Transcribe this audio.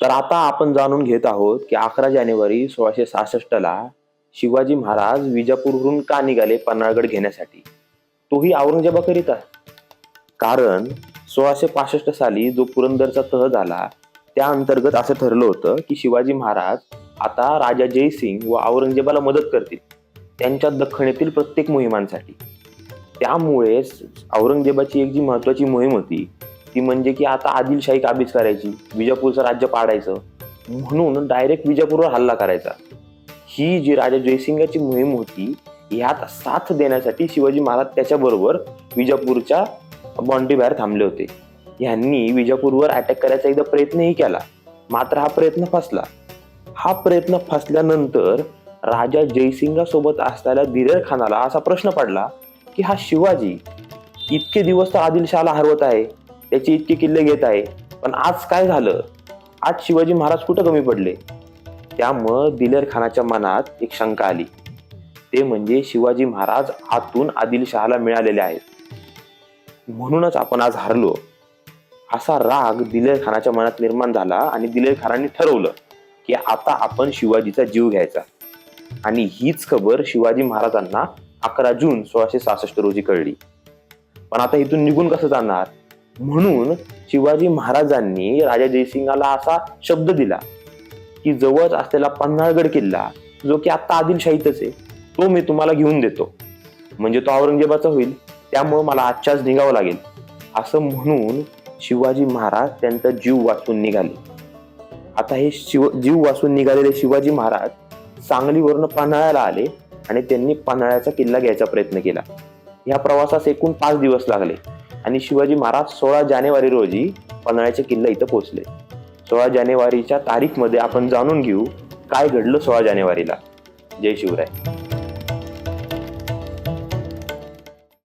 तर आता आपण जाणून घेत आहोत की अकरा जानेवारी सोळाशे सहासष्टला शिवाजी महाराज विजापूरवरून का निघाले पन्हाळगड घेण्यासाठी? तोही औरंगजेबाकरिता. कारण सोळाशे पासष्ट साली जो पुरंदरचा तह झाला त्या अंतर्गत असं ठरलं होतं की शिवाजी महाराज आता राजा जयसिंग व औरंगजेबाला मदत करतील त्यांच्या दख्खणीतील प्रत्येक मोहिमांसाठी. त्यामुळेच औरंगजेबाची एक जी महत्वाची मोहीम होती ती म्हणजे की आता आदिलशाही काबीज करायची? विजापूरचं राज्य पाडायचं. म्हणून डायरेक्ट विजापूरवर हल्ला करायचा. ही जी राजा जयसिंगाची मोहीम होती ह्यात साथ देण्यासाठी शिवाजी महाराज त्याच्याबरोबर विजापूरच्या बॉन्डी बाहेर थांबले होते. यांनी विजापूरवर अटॅक करायचा एकदा प्रयत्नही केला. मात्र हा प्रयत्न फसला. हा प्रयत्न फसल्यानंतर राजा जयसिंगासोबत असलेल्या दिरेर खानाला असा प्रश्न पडला की हा शिवाजी इतके दिवस तर आदिलशहाला हरवत आहे. त्याचे इतके किल्ले घेत आहे. पण आज काय झालं? आज शिवाजी महाराज कुठं कमी पडले? त्यामुळं दिलेर खानाच्या मनात एक शंका आली. ते म्हणजे शिवाजी महाराज आतून आदिलशहाला मिळालेले आहेत. म्हणूनच आपण आज हरलो. असा राग दिलेर खानाच्या मनात निर्माण झाला आणि दिलेर खानाने ठरवलं की आता आपण शिवाजीचा जीव घ्यायचा. आणि हीच खबर शिवाजी महाराजांना अकरा जून सोळाशे सहासष्ट रोजी कळली. पण आता इथून निघून कसं जाणार? म्हणून शिवाजी महाराजांनी राजा जयसिंगाला असा शब्द दिला की जवळच असलेला पन्हाळगड किल्ला जो की आता आदिलशाहीतच आहे तो मी तुम्हाला घेऊन देतो. म्हणजे तो औरंगजेबाचा होईल त्यामुळं मला आजच्याच निघावं लागेल. असं म्हणून शिवाजी महाराज त्यांचा जीव वाचून निघाले. आता हे शिव जीव वाचून निघालेले शिवाजी महाराज सांगलीवरून पन्हाळ्याला आले आणि त्यांनी पन्हाळ्याचा किल्ला घ्यायचा प्रयत्न केला. या प्रवासास एकूण पाच दिवस लागले. आणि शिवाजी महाराज सोळा जानेवारी रोजी पन्हाळ्याचे किल्ला इथं पोहोचले. सोळा जानेवारीच्या तारीखमध्ये आपण जाणून घेऊ काय घडलं सोळा जानेवारीला. जय शिवराय.